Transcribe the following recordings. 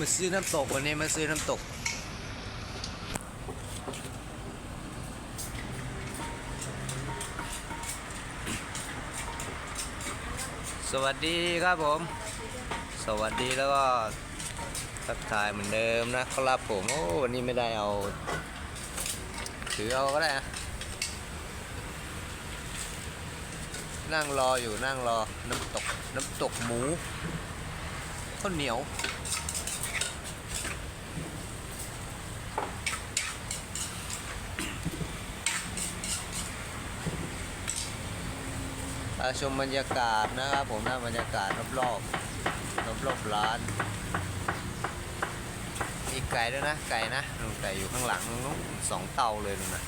มาซื้อน้ำตกวันนี้มาซื้อน้ำตก สวัสดีครับผม สวัสดีแล้วก็ทักทายเหมือนเดิมนะครับผมโอ้วันนี้ไม่ได้เอา ถือเอาก็ได้นะนั่งรออยู่นั่งรอน้ำตกน้ำตกหมูข้าวเหนียว พาชมบรรยากาศนะครับผมนะบรรยากาศรอบๆรอบๆร้านมีไก่ด้วยนะไก่นะนู่ไก่อยู่ข้างหลังนู้นสองเตาเลยนู่นะ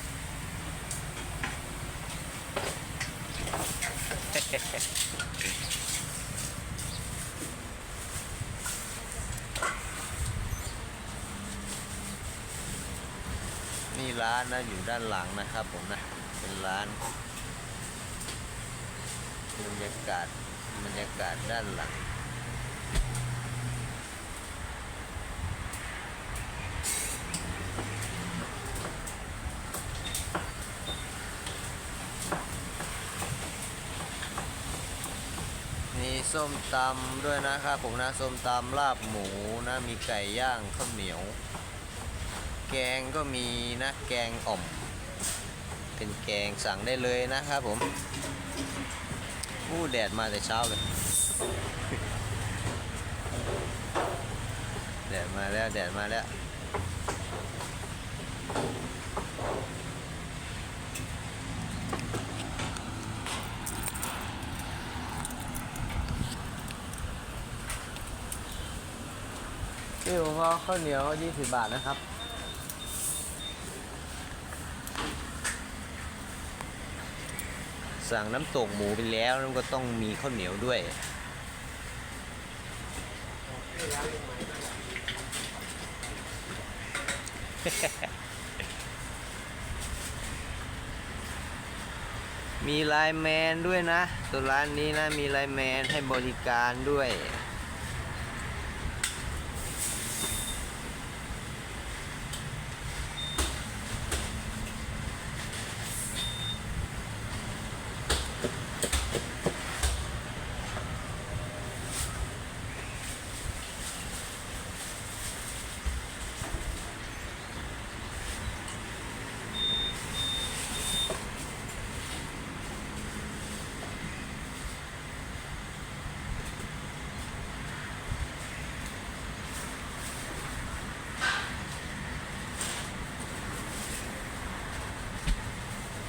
นี่ร้านนะอยู่ด้านหลังนะครับผมนะ เป็นร้าน บรรยากาศบรรยากาศด้านหลัง มีส้มตำด้วยนะครับผมนะ ส้มตำลาบหมูนะ มีไก่ย่างข้าวเหนียว แกงก็มีนะ แกงอ่อม เป็นแกงสั่งได้เลยนะครับผม อู้แดดมาแต่เช้าเลย แดดมาแล้ว แดดมาแล้วนี่ผมเอาข้าวเหนียว 20 บาทนะครับ สั่งน้ำตกหมูไปแล้วแล้วก็ต้องมีข้าวเหนียวด้วย มีไลน์แมนด้วยนะ ตัวร้านนี้นะ มีไลน์แมนให้บริการด้วย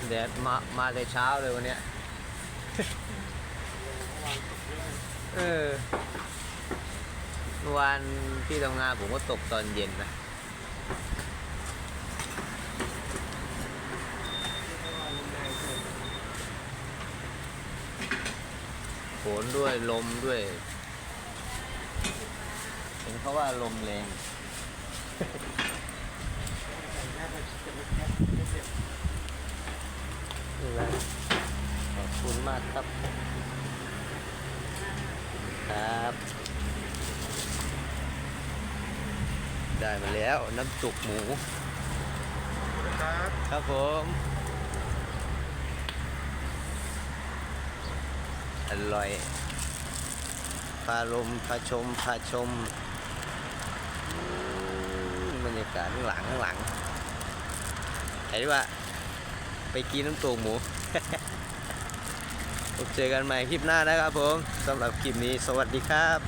แดดมามาแต่เช้าเลยวันเนี้ยเออวานที่ทำงานผมก็ตกตอนเย็นนะฝนด้วยลมด้วย เห็นเขาว่าลมแรง นี่แหละขอบคุณมากครับครับ ได้มาแล้วน้ำจุกหมูครับ ครับผมอร่อยพาลมพาชมพาชมอืมบรรยากาศข้างหลังข้างหลังไหนดีว่า ไปกินน้ำตกหมูพบเจอกันใหม่คลิปหน้านะครับผมสำหรับคลิปนี้สวัสดีครับ